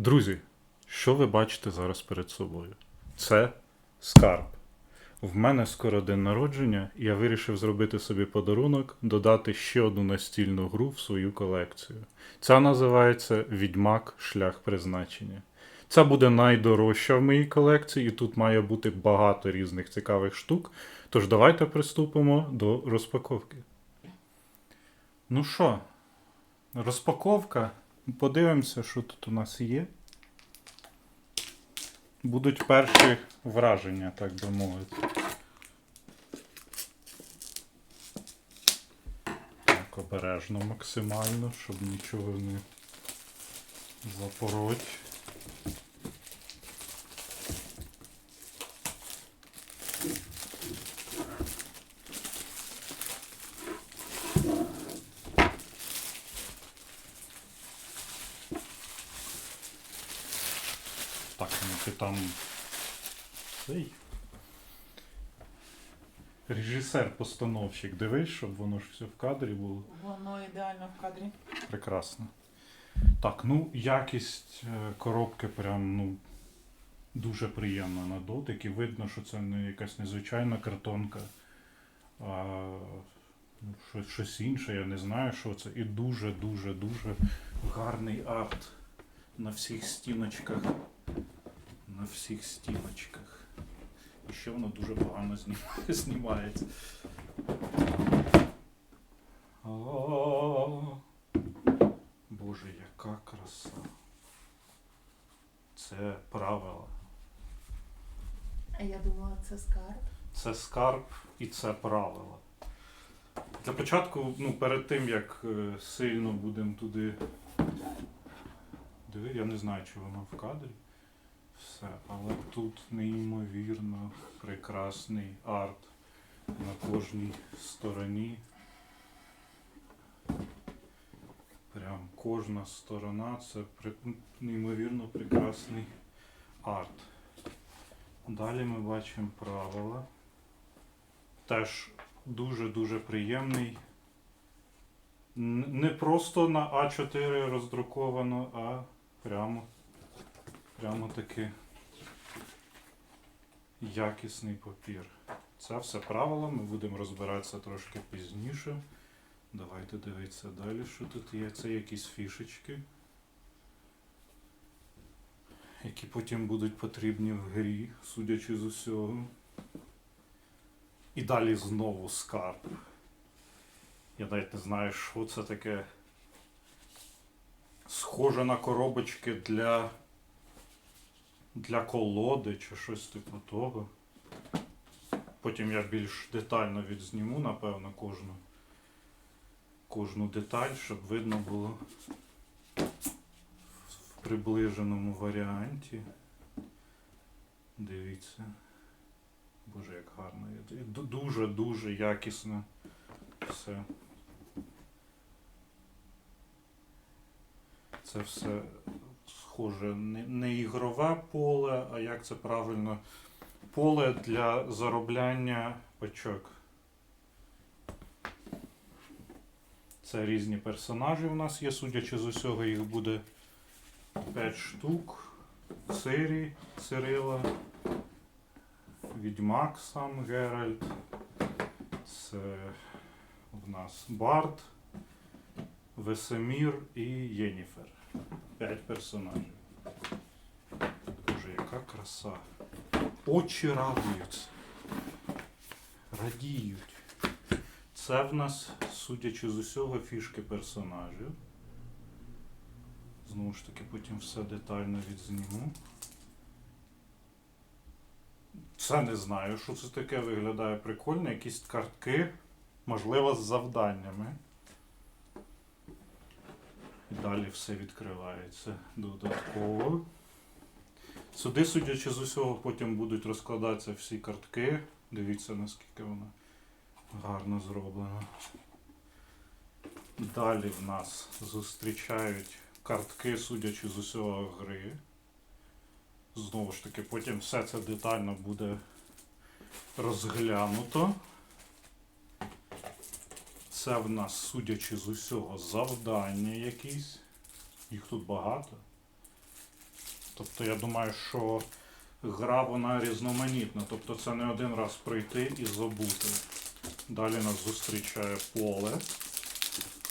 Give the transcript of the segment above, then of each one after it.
Друзі, що ви бачите зараз перед собою? Це скарб. В мене скоро день народження, і я вирішив зробити собі подарунок, додати ще одну настільну гру в свою колекцію. Ця називається Відьмак Шлях призначення. Ця буде найдорожча в моїй колекції, і тут має бути багато різних цікавих штук. Тож давайте приступимо до розпаковки. Ну що, розпаковка. Подивимося, що тут у нас є. Будуть перші враження, так би мовити. Так, обережно максимально, щоб нічого не запороть. Так, ну ти там. Цей. Режисер-постановщик, дивись, щоб воно ж все в кадрі було. Воно ідеально в кадрі. Прекрасно. Так, ну якість е, коробки прям ну, дуже приємна на дотик. І видно, що це не якась незвичайна картонка, а ну, щось, щось інше, я не знаю, що це. І дуже-дуже дуже гарний арт на всіх стіночках. На всіх стіночках. І ще воно дуже погано знімається. Боже, яка краса. Це правила. А я думала, це скарб. Це скарб і це правила. Для початку, ну, перед тим як е, сильно будемо туди. Диви, я не знаю, чи воно в кадрі. Все, але тут неймовірно прекрасний арт на кожній стороні. Прям кожна сторона це неймовірно прекрасний арт. Далі ми бачимо правила. Теж дуже-дуже приємний. Не просто на А4 роздруковано, а прямо, прямо таки якісний папір. Це все правила, ми будемо розбиратися трошки пізніше. Давайте дивитися далі, що тут є. Це якісь фішечки, які потім будуть потрібні в грі, судячи з усього. І далі знову скарб. Я навіть не знаю, що це таке. Схоже на коробочки для, для колоди чи щось типу того. Потім я більш детально відзніму, напевно, кожну, кожну деталь, щоб видно було в приближеному варіанті. Дивіться. Боже, як гарно. Дуже-дуже якісно все. Це все схоже не, ігрове поле, а як це правильно? Поле для заробляння очок. Це різні персонажі у нас є, судячи з усього, їх буде 5 штук. Сирі, Цирила, Відьмак сам Геральт. Це в нас Бард, Весемір і Єніфер. П'ять персонажів. Боже, яка краса. Очі радуються. Радіють. Це в нас, судячи з усього, фішки персонажів. Знову ж таки, потім все детально відзніму. Це не знаю, що це таке виглядає прикольно. Якісь картки, можливо, з завданнями. Далі все відкривається додатково. Сюди, судячи з усього, потім будуть розкладатися всі картки. Дивіться, наскільки вона гарно зроблена. Далі в нас зустрічають картки, судячи з усього гри. Знову ж таки, потім все це детально буде розглянуто. Це в нас, судячи з усього, завдання якісь. Їх тут багато. Тобто я думаю, що гра вона різноманітна. Тобто це не один раз пройти і забути. Далі нас зустрічає поле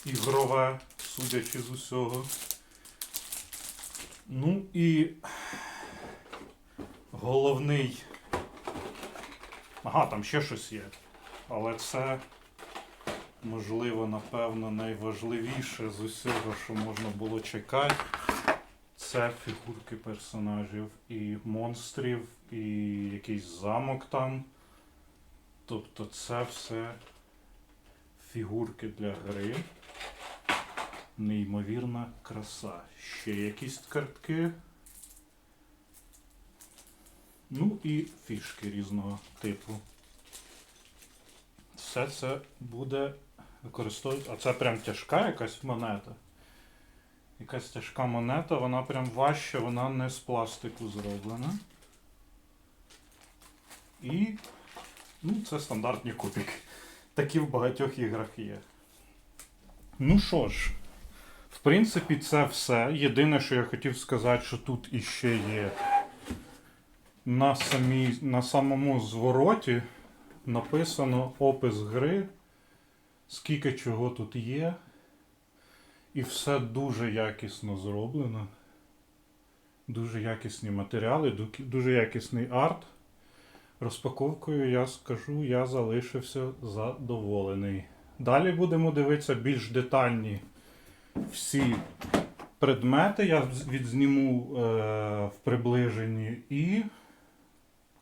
ігрове, судячи з усього. Ну і головний. Ага, там ще щось є. Але це, можливо, напевно, найважливіше з усього, що можна було чекати. Це фігурки персонажів і монстрів, і якийсь замок там. Тобто це все фігурки для гри. Неймовірна краса. Ще якісь картки. Ну і фішки різного типу. Все це буде використовувати. А це прям тяжка якась монета. Якась тяжка монета, вона прям важча, вона не з пластику зроблена. І. Ну, це стандартні кубики. Такі в багатьох іграх є. Ну що ж, в принципі, це все. Єдине, що я хотів сказати, що тут іще є на, самій, на самому звороті написано опис гри, скільки чого тут є. І все дуже якісно зроблено. Дуже якісні матеріали, дуже якісний арт. Розпаковкою я скажу, я залишився задоволений. Далі будемо дивитися більш детальні всі предмети. Я відзніму е, в приближенні. І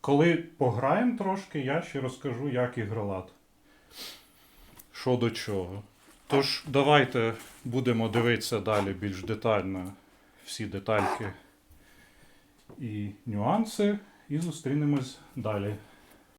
коли пограємо трошки, я ще розкажу, як ігролад. Що до чого. Тож, давайте будемо дивитися далі більш детально всі детальки і нюанси, і зустрінемось далі.